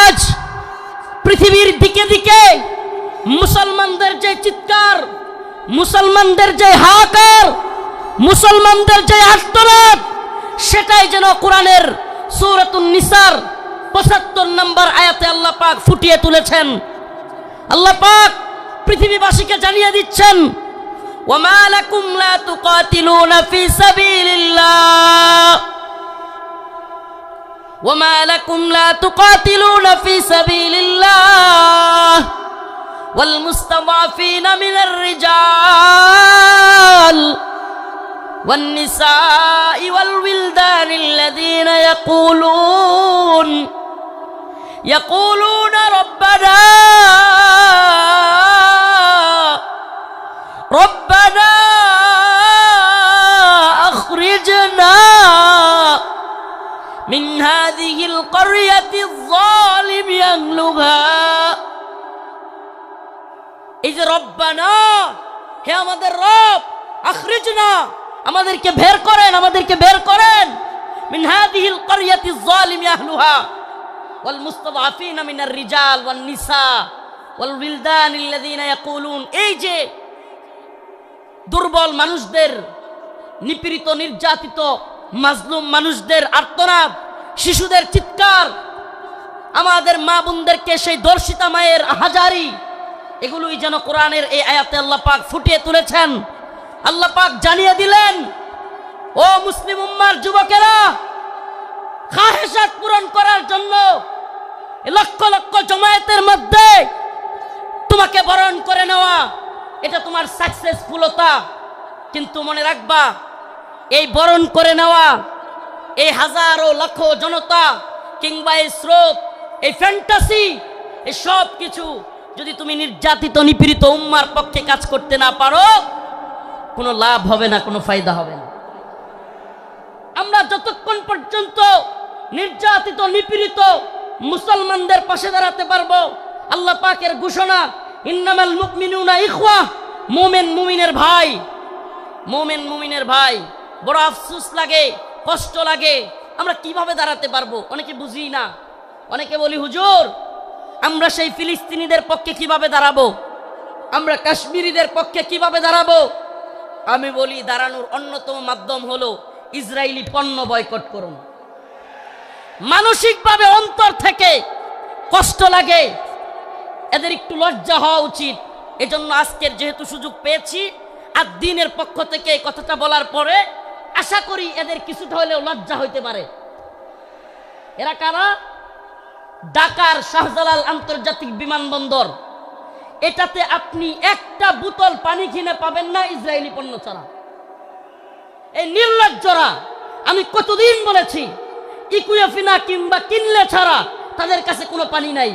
আজ পৃথিবীর দিকে দিকে মুসলমানদের যে চিৎকার, মুসলমানদের যে হাহাকার, মুসলমানদের যে আত্মনাদ সেটাই যেন কোরআনের সূরাতুন নিসার পঁচাত্তর নম্বর আয়াতে আল্লাহ পাক ফুটিয়ে তুলেছেন। আল্লাহ পাক পৃথিবীবাসীকে জানিয়ে দিচ্ছেন ওয়ামা লাকুম লা তুকাতিলুনা ফি সাবিলিল্লাহ। وما لكم لا تقاتلون في سبيل الله والمستضعفين من الرجال والنساء والولدان الذين يقولون يقولون ربنا ربنا أخرجنا من هذه القرية الظالم أهلها এই যে রব্বানা হে আমাদের রব আখরিজনা আমাদেরকে বের করেন আমাদেরকে বের করেন মিন হাদিহিল ক্বরিয়াতি যালিম আহলুহা ওয়াল মুস্তাদআফিনা মিনার রিজাল ওয়ান নিসা ওয়াল উইলদান আল্লাযিনা ইয়াকুলুন এই যে দুর্বল মানুষদের নিপীড়িত নির্যাতিত মাজলুম মানুষদের আর্তনাদ, শিশুদের চিৎকার, আমাদের মা বোনদেরকে সেই দর্শিতা মায়ের হাজারি, এগুলোই যেন কোরআনের এই আয়াতে আল্লাহ পাক ফুটিয়ে তুলেছেন। আল্লাহ পাক জানিয়ে দিলেন, ও মুসলিম উম্মার যুবকেরা খাহেসাত পূরণ করার জন্য লক্ষ লক্ষ জমায়েতের মধ্যে তোমাকে বরণ করে নেওয়া, এটা তোমার সাকসেসফুলতা কিন্তু মনে রাখবা এই বরণ করে নেওয়া, এই হাজারো লক্ষ জনতা কিংবা এই স্রোত, এই ফ্যান্টাসি এই সব কিছু যদি তুমি নির্যাতিত, নিপীড়িত উম্মার পক্ষে কাজ করতে না পারো, কোনো লাভ হবে না, কোনো ফায়দা হবে না। আমরা যতক্ষণ পর্যন্ত নির্যাতিত, নিপীড়িত মুসলমানদের পাশে দাঁড়াতে পারব, আল্লাহ পাকের ঘোষণা, ইন্নামাল মুমিনুনা ইখওয়া, মুমিন মুমিনের ভাই, মুমিন মুমিনের ভাই। বড় আফসুস লাগে, কষ্ট লাগে। আমরা কীভাবে দাঁড়াতে পারব? অনেকে বুঝি না। অনেকে বলি, হুজুর, আমরা সেই ফিলিস্তিনিদের পক্ষে কীভাবে দাঁড়াবো? আমরা কাশ্মীরিদের পক্ষে কীভাবে দাঁড়াবো? আমি বলি, দাঁড়ানোর অন্যতম মাধ্যম হলো ইসরায়েলি পণ্য বয়কট করুন। মানসিকভাবে অন্তর থেকে কষ্ট লাগে। এদের একটু লজ্জা হওয়া উচিত। এজন্য আজকের যেহেতু সুযোগ পেয়েছি, আর দিনের পক্ষ থেকে কথাটা বলার পরে আশা করি এদের কিছুটা হলেও লজ্জা হইতে পারে। এরা কারা? ঢাকার শাহজালাল আন্তর্জাতিক বিমানবন্দর। এটাতে আপনি একটা বোতল পানি কিনে পাবেন না ইসরায়েলি পণ্য ছাড়া। এই নির্লজ্জরা আমি কতদিন বলেছি ইকুয়েফিনা কিংবা কিনলে ছাড়া তাদের কাছে কোনো পানি নাই।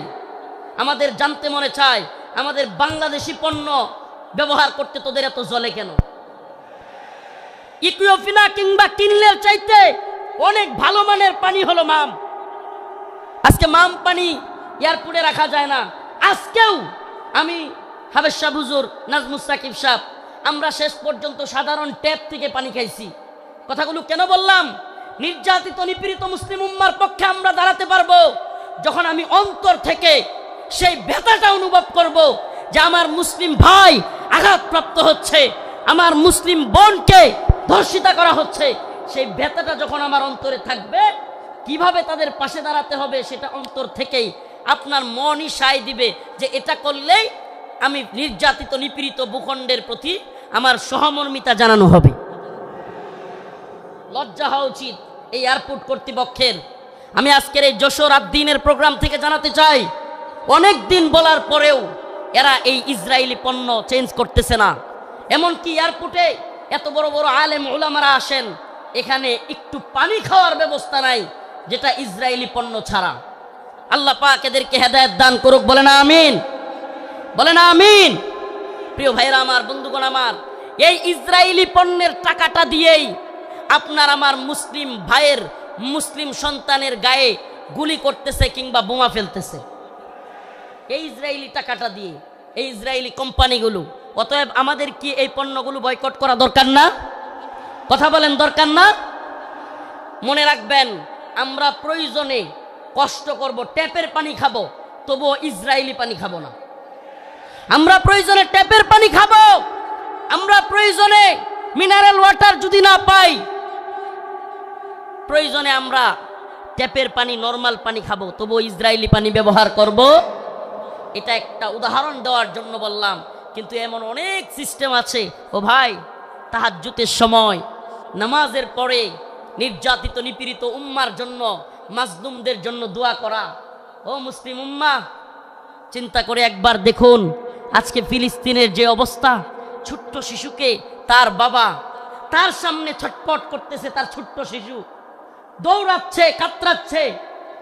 আমাদের জানতে মনে চায়, আমাদের বাংলাদেশি পণ্য ব্যবহার করতে তোদের এত জলে কেন? ইকুয়েফিনা কিংবা কিনলের চাইতে অনেক ভালো মানের পানি হলো মাম। আজকে মাম পানি এয়ারপোর্টে রাখা যায় না। আজকেও আমি হাবেশ শাহ হুজুর নাজমুস সাকিব সাহ আমরা শেষ পর্যন্ত সাধারণ ট্যাপ থেকে পানি খাইছি। কথাগুলো কেন বললাম? নির্যাতিত, নিপীড়িত মুসলিম উম্মার পক্ষে আমরা দাঁড়াতে পারব যখন আমি অন্তর থেকে সেই ব্যথাটা অনুভব করব যে আমার মুসলিম ভাই আঘাতপ্রাপ্ত হচ্ছে, আমার মুসলিম বোনকে ধর্ষিতা করা হচ্ছে, সেই ব্যথাটা যখন আমার অন্তরে থাকবে, কীভাবে তাদের পাশে দাঁড়াতে হবে সেটা অন্তর থেকেই আপনার মনই সায় দিবে যে এটা করলেই আমি নির্যাতিত, নিপীড়িত ভূখণ্ডের প্রতি আমার সহমর্মিতা জানানো হবে। লজ্জা হওয়া উচিত এই এয়ারপোর্ট কর্তৃপক্ষের। আমি আজকের এই যশোর আদ্দিনের প্রোগ্রাম থেকে জানাতে চাই, অনেক দিন বলার পরেও এরা এই ইসরায়েলি পণ্য চেঞ্জ করতেছে না। এমনকি এয়ারপোর্টে এত বড় বড় আলেম ওলামারা আসেন, এখানে একটু পানি খাওয়ার ব্যবস্থা নাই, যেটা ইসরায়েলি পণ্য ছাড়া। আল্লাহ পাক এদেরকে হেদায়ত দান করুক বলে না আমিন। বলে না আমিন। প্রিয় ভাইরা আমার, বন্ধুগণ আমার, এই ইসরায়েলি পণ্যের টাকাটা দিয়েই আপনার আমার মুসলিম ভাইয়ের মুসলিম সন্তানের গায়ে গুলি করতেছে কিংবা বোমা ফেলতেছে। এই ইসরায়েলি টাকাটা দিয়ে, এই ইসরায়েলি কোম্পানিগুলো অতএব আমাদের কি এই পণ্যগুলো বয়কট করা দরকার না? কথা বলেন, দরকার না? মনে রাখবেন, আমরা প্রয়োজনে কষ্ট করব, ট্যাপের পানি খাব, তবুও ইসরায়েলি পানি খাব না। আমরা প্রয়োজনে ট্যাপের পানি খাব, আমরা প্রয়োজনে মিনারেল ওয়াটার যদি না পাই, প্রয়োজনে আমরা ট্যাপের পানি নর্মাল পানি খাব, তবুও ইসরায়েলি পানি ব্যবহার করব। এটা একটা উদাহরণ দেওয়ার জন্য বললাম কিন্তু এমন অনেক সিস্টেম আছে। ও ভাই, তাহাজ্জুতের সময়, নামাজের পরে নির্যাতিত, নিপীড়িত উম্মার জন্য, মাজলুমদের জন্য দোয়া করা। ও মুসলিম উম্মা, চিন্তা করে একবার দেখুন, আজকে ফিলিস্তিনের যে অবস্থা, ছোট্ট শিশুকে তার বাবা তার সামনে ছটপট করতেছে, তার ছোট্ট শিশু। দৌড়াচ্ছে, কাতরাচ্ছে,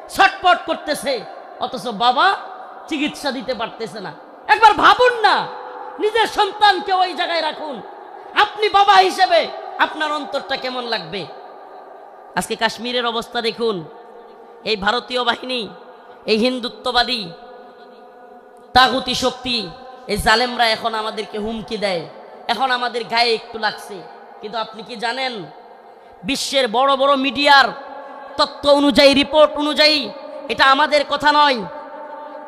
ছটপট করতেছে, অথচ বাবা চিকিৎসা দিতে পারতেছে না। একবার ভাবুন না নিজের সন্তানকে ওই জায়গায় রাখুন। আপনি বাবা হিসেবে আপনার অন্তরটা কেমন লাগবে? আজকে কাশ্মীরের অবস্থা দেখুন। এই ভারতীয় বাহিনী, এই হিন্দুত্ববাদী, তাগুতি শক্তি, এই জালেমরা এখন আমাদেরকে হুমকি দেয়। এখন আমাদের গায়ে একটু লাগছে। কিন্তু আপনি কি জানেন? বিশ্বের বড় বড় মিডিয়ার তত্ত্ব অনুযায়ী, রিপোর্ট অনুযায়ী এটা আমাদের কথা নয়।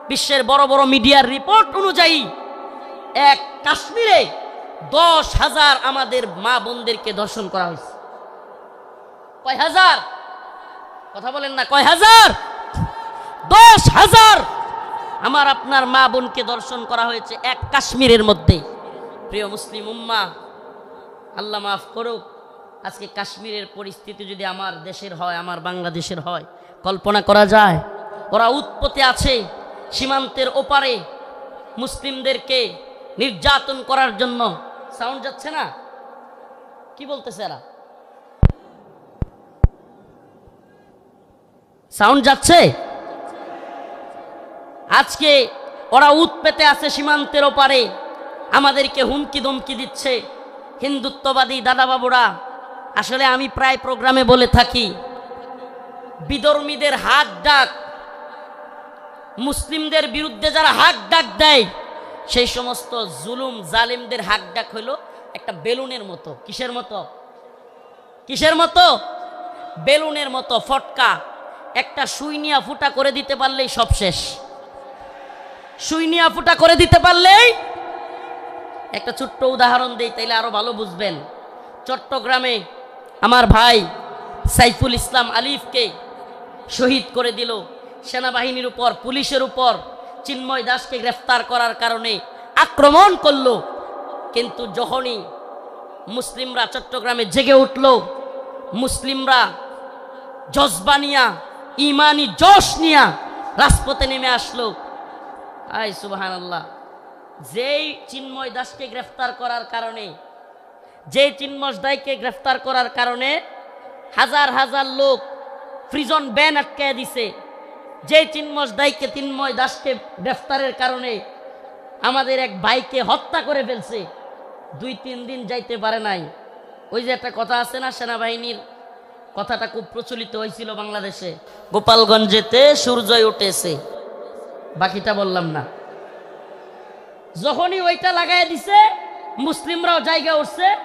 বিশ্বের বড় বড় মিডিয়ার রিপোর্ট অনুযায়ী এক কাশ্মীরে দশ হাজার আমাদের মা বোনদেরকে দর্শন করা হয়েছে। কয় হাজার? কথা বলেন না, কয় হাজার? দশ হাজার আমার আপনার মা বোনকে দর্শন করা হয়েছে এক কাশ্মীরের মধ্যে। প্রিয় মুসলিম উম্মা, আল্লাহ মাফ করুক, আজকে কাশ্মীরের পরিস্থিতি যদি আমার দেশের হয়, আমার বাংলাদেশের হয়, কল্পনা করা যায়, ওরা উৎপত্তি আছে সীমান্তের ওপারে, মুসলিমদেরকে নির্যাতন করার জন্য সাউন্ড যাচ্ছে না? কি বলতেছে এরা? সাউন্ড যাচ্ছে? আজকে ওরা উৎপেতে আছে সীমান্তের ওপারে। আমাদেরকে হুমকি দমকি দিচ্ছে হিন্দুত্ববাদী দাদাবাবুরা। আসলে আমি প্রায় প্রোগ্রামে বলে থাকি, বিধর্মীদের হাক ডাক, মুসলিমদের বিরুদ্ধে যারা হাক ডাক দেয় সেই সমস্ত জুলুম জালিমদের হাক ডাক হলো একটা বেলুনের মতো। কিসের মতো? কিসের মতো? বেলুনের মতো ফটকা। একটা সুইনিয়া ফুটা করে দিতে পারলেই সব শেষ। সুইনিয়া ফুটা করে দিতে পারলেই একটা ছোট্ট উদাহরণ দেই, তাইলে আরও ভালো বুঝবেন। চট্টগ্রামে আমার ভাই সাইফুল ইসলাম আলিফকে শহীদ করে দিল। সেনাবাহিনীর উপর, পুলিশের উপর। চিন্ময় দাসকে গ্রেফতার করার কারণে আক্রমণ করল। কিন্তু যখনই মুসলিমরা চট্টগ্রামে জেগে উঠল, মুসলিমরা জজবা নিয়া, ইমানি জশ নিয়া রাজপথে নেমে আসলো। আই সুবাহান আল্লাহ যেই চিন্ময় দাসকে গ্রেফতার করার কারণে যে চিন্ময় দায়কে গ্রেফতার করার কারণে হাজার হাজার লোক ফ্রিজন ব্যান আটকায় দিছে। যে চিন্ময় দায়কে তিন্ময় দাসকে গ্রেফতারের কারণে আমাদের এক ভাইকে হত্যা করে ফেলছে। দুই, তিন দিন যাইতে পারে নাই। ওই যে একটা কথা আছে না, সেনাবাহিনীর কথাটা খুব প্রচলিত হয়েছিল বাংলাদেশে। গোপালগঞ্জেতে সূর্যই উঠেছে। বাকিটা বললাম না। যখনই ওইটা লাগাই দিছে, মুসলিমরাও জায়গা উঠছে।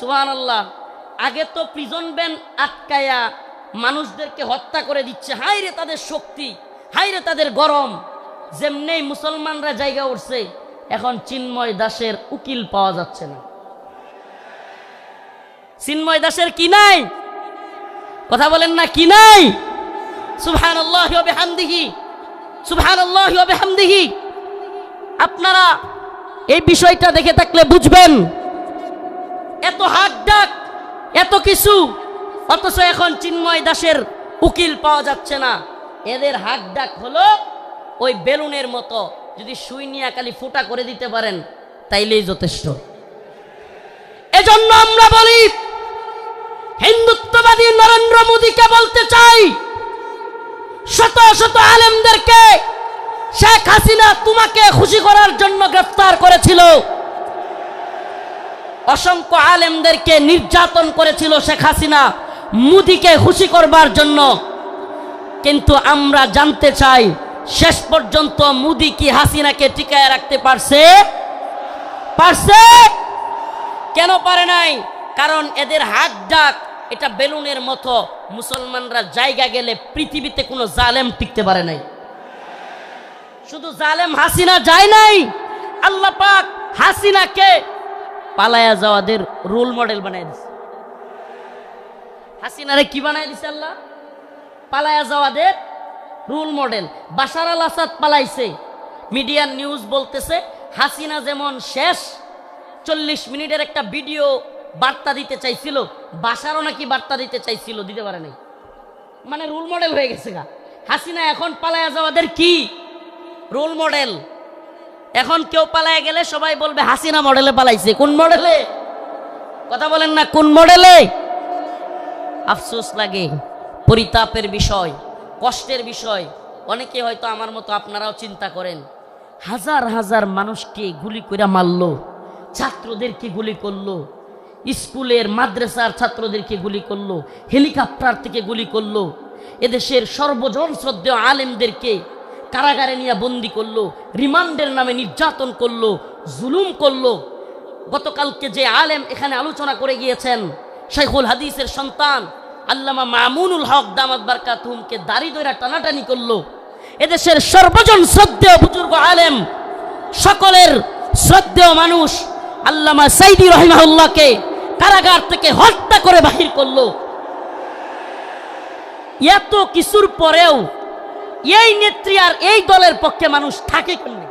সুহান আল্লাহ আগে তো প্রিজন ব্যান আটকায়া মানুষদেরকে হত্যা করে দিচ্ছে। হাই রে তাদের শক্তি হাই রে তাদের গরম। যেমনি মুসলমানরা জায়গা উঠছে এখন চিন্ময় দাসের উকিল পাওয়া যাচ্ছে না। চিন্ময় দাসের কি নাই? কথা বলেন না, কি নাই? আপনারা এই বিষয়টা দেখে থাকলে বুঝবেন, এত হাক ডাক, এত কিছু অথচ এখন চিন্ময় দাসের উকিল পাওয়া যাচ্ছে না। এদের হাক ডাক হলো ওই বেলুনের মতো। যদি সুই নিয়ে খালি ফুটা করে দিতে পারেন, তাইলেই যথেষ্ট। এজন্য আমরা বলি, হিন্দুত্ববাদী নরেন্দ্র মোদীকে বলতে চাই, শত শত আলেমদেরকে শেখ হাসিনা তোমাকে খুশি করার জন্য গ্রেফতার করেছিল। অসংখ্য আলেমদেরকে নির্যাতন করেছিল শেখ হাসিনা। মুদিকে খুশি করবার জন্য। কিন্তু আমরা জানতে চাই, শেষ পর্যন্ত মুদি কি হাসিনাকে টিকায় রাখতে পারছে? পারছে? কেন পারে নাই? কারণ এদের হাত ডাক, এটা বেলুনের মতো। মুসলমানরা জায়গা গেলে পৃথিবীতে কোনো জালেম টিকতে পারে নাই। শুধু জালেম হাসিনা যায় নাই। আল্লাহ পাক হাসিনাকে পালায়া যাওয়াদের রোল মডেল বানাই দিছে। হাসিনারে কি বানাই দিছে আল্লাহ? পালায়া যাওয়াদের role model. Bashar al Assad পালাইছে। মিডিয়ার নিউজ বলতেছে, হাসিনা যেমন শেষ, চল্লিশ মিনিটের একটা ভিডিও বার্তা দিতে চাইছিল। বাসারও নাকি বার্তা দিতে চাইছিল, দিতে পারে নাই। মানে রোল মডেল হয়ে গেছে গা। হাসিনা এখন পালায়া যাওয়াদের কি? Role model. এখন কেউ পালায় গেলে সবাই বলবে, হাসিনা মডেলে পালাইছে। কোন মডেলে? কথা বলেন না, কোন মডেলে? আফসোস লাগে, পরিতাপের বিষয়, কষ্টের বিষয়। অনেকে হয়তো আমার মতো আপনারাও চিন্তা করেন, হাজার হাজার মানুষকে গুলি করে মারল, ছাত্রদেরকে গুলি করল, স্কুলের মাদ্রাসার ছাত্রদেরকে গুলি করল, হেলিকপ্টার থেকে গুলি করল, এদেশের সর্বজন শ্রদ্ধেয় আলেমদেরকে কারাগারে নিয়ে বন্দি করল, রিমান্ডের নামে নির্যাতন করল, জুলুম করল। গতকালকে যে আলেম এখানে আলোচনা করে গিয়েছেন শাইখুল হাদিসের সন্তান আল্লামা মামুনুল হক দামাত বারকাতুমকে দাড়ি দইরা টানাটানি করল। এদেশের সর্বজন শ্রদ্ধেয় বুজুর্গ আলেম, সকলের শ্রদ্ধেয় মানুষ আল্লামা সাইদি রহিমাহুল্লাহকে কারাগার থেকে হত্যা করে বাহির করল। এত কিছুর পরেও এই নেত্রী আর এই দলের পক্ষে মানুষ থাকে কেমনি?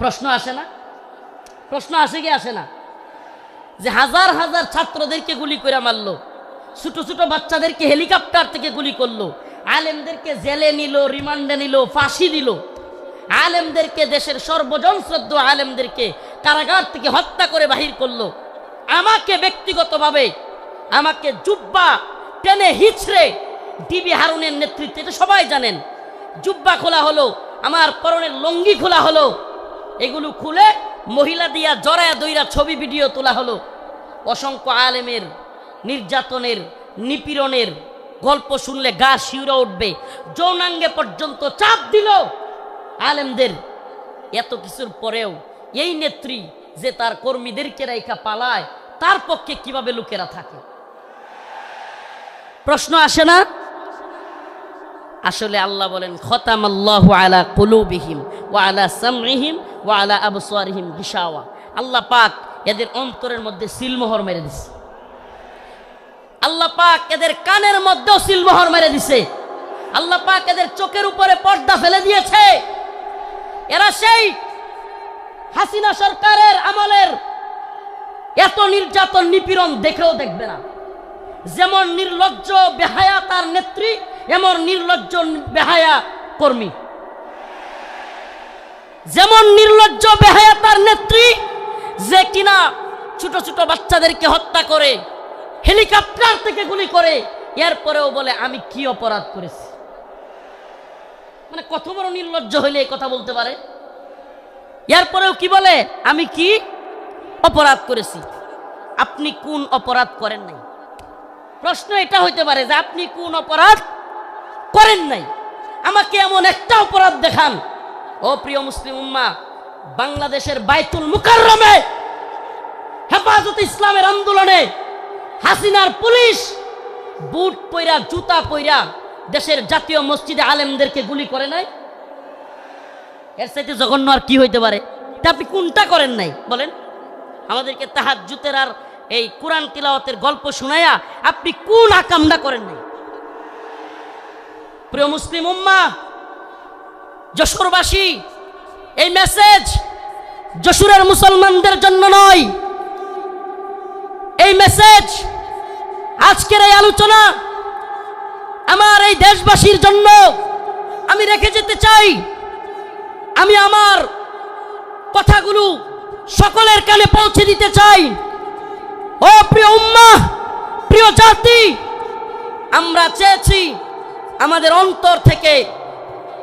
প্রশ্ন আসে না? প্রশ্ন আসে কি আসে না? যে হাজার হাজার ছাত্রদেরকে গুলি করে মারলো, ছোট ছোট বাচ্চাদেরকে হেলিকপ্টার থেকে গুলি করল, আলেমদেরকে জেলে নিল, রিমান্ডে নিল, ফাঁসি দিল। আলেমদেরকে দেশের সর্বজন শ্রদ্ধ আলেমদেরকে কারাগার থেকে হত্যা করে বাহির করল। আমাকে ব্যক্তিগতভাবে আমাকে জুব্বা টেনে হিচড়ে ডিবি হারুনের নেতৃত্বে, এটা সবাই জানেন, জুব্বা খোলা হলো, আমার পরনের লঙ্গি খোলা হলো, এগুলো খুলে মহিলা দিয়া জরায়া দইরা ছবি ভিডিও তোলা হলো। অসংখ্য আলেমের, নির্যাতনের, নিপীড়নের গল্প শুনলে গা শিউরা উঠবে। যৌনাঙ্গে পর্যন্ত চাপ দিল আলেমদের। এত কিছুর পরেও এই নেত্রী যে তার কর্মীদেরকে রেখা পালায়, তার পক্ষে কীভাবে লোকেরা থাকে? প্রশ্ন আসে না? আসলে আল্লাহ বলেন খতাম আল্লাহ আলা কুলুবিহিম ওয়া আলা সামরিহিম ওয়া আলা আবসারিহিম গিশাওয়া। আল্লাহ পাক এদের অন্তরের মধ্যে সিলমোহর মেরে দিছে। আল্লাহ পাক এদের কানের মধ্যেও সিলমোহর মেরে দিছে। আল্লাহ পাক এদের চোখের উপরে পর্দা ফেলে দিয়েছে। এরা সেই হাসিনা সরকারের আমলের এত নির্যাতন নিপীড়ন দেখেও দেখবে না। যেমন নির্লজ্জ বেহায়া তার নেত্রী, এমন নির্লজ্জ বেহায়া কর্মী। যেমন নির্লজ্জ বেহায়া তার নেত্রী, যে কিনা ছোট ছোট বাচ্চাদেরকে হত্যা করে, হেলিকপ্টার থেকে গুলি করে, এরপরেও বলে, আমি কি অপরাধ করেছি? মানে কত বড় নির্লজ্জ হইলে এই কথা বলতে পারে? এরপরেও কি বলে, আমি কি অপরাধ করেছি? আপনি কোন অপরাধ করেন নাই? প্রশ্ন এটা হইতে পারে যে আপনি কোন অপরাধ করেন নাই? আমাকে এমন একটা অপরাধ দেখান ও প্রিয় মুসলিম উম্মা, বাংলাদেশের বাইতুল মুকাররমে হেফাজত ইসলামের আন্দোলনে হাসিনার পুলিশ বুট পইরা, জুতা পইরা দেশের জাতীয় মসজিদে আলেমদেরকে গুলি করে নাই? এর সাথে জঘন্য আর কি হইতে পারে? তা আপনি কোনটা করেন নাই? বলেন। আমাদেরকে তাহার জুতের আর এই কোরআন তিলাওয়াতের গল্প শুনাইয়া আপনি কোন আকামটা করেন নাই? প্রিয় মুসলিম উম্মা যশোরবাসী, এই মেসেজ যশোরের মুসলমানদের জন্য নয়। এই মেসেজ আজকের এই আলোচনা আমার এই দেশবাসীর জন্য আমি রেখে যেতে চাই। আমি আমার কথাগুলো সকলের কানে পৌঁছে দিতে চাই। ও প্রিয় উম্মা প্রিয় জাতি, আমরা চেয়েছি আমাদের অন্তর থেকে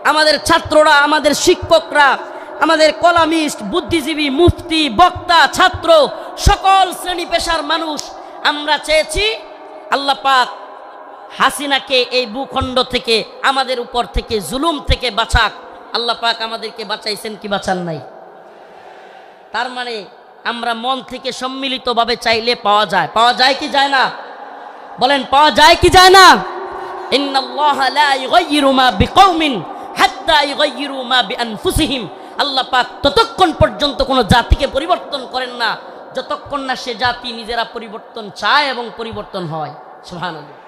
আমাদের ছাত্ররা, আমাদের শিক্ষকরা, আমাদের কলামিস্ট, বুদ্ধিজীবী, মুফতি, বক্তা, ছাত্র, সকল শ্রেণি পেশার মানুষ, আমরা চেয়েছি আল্লাহ পাক হাসিনাকে এই ভূখণ্ড থেকে, আমাদের উপর থেকে, জুলুম থেকে বাঁচাক। আল্লাহ পাক আমাদেরকে বাঁচাইছেন কি বাঁচান নাই? তার মানে আমরা মন থেকে সম্মিলিতভাবে চাইলে পাওয়া যায়। পাওয়া যায় কি যায় না? বলেন, পাওয়া যায় কি যায় না? আল্লাহ পাক ততক্ষণ পর্যন্ত কোনো জাতিকে পরিবর্তন করেন না। যতক্ষণ না সে জাতি নিজেরা পরিবর্তন চায় এবং পরিবর্তন হয়। সুবহানাল্লাহ।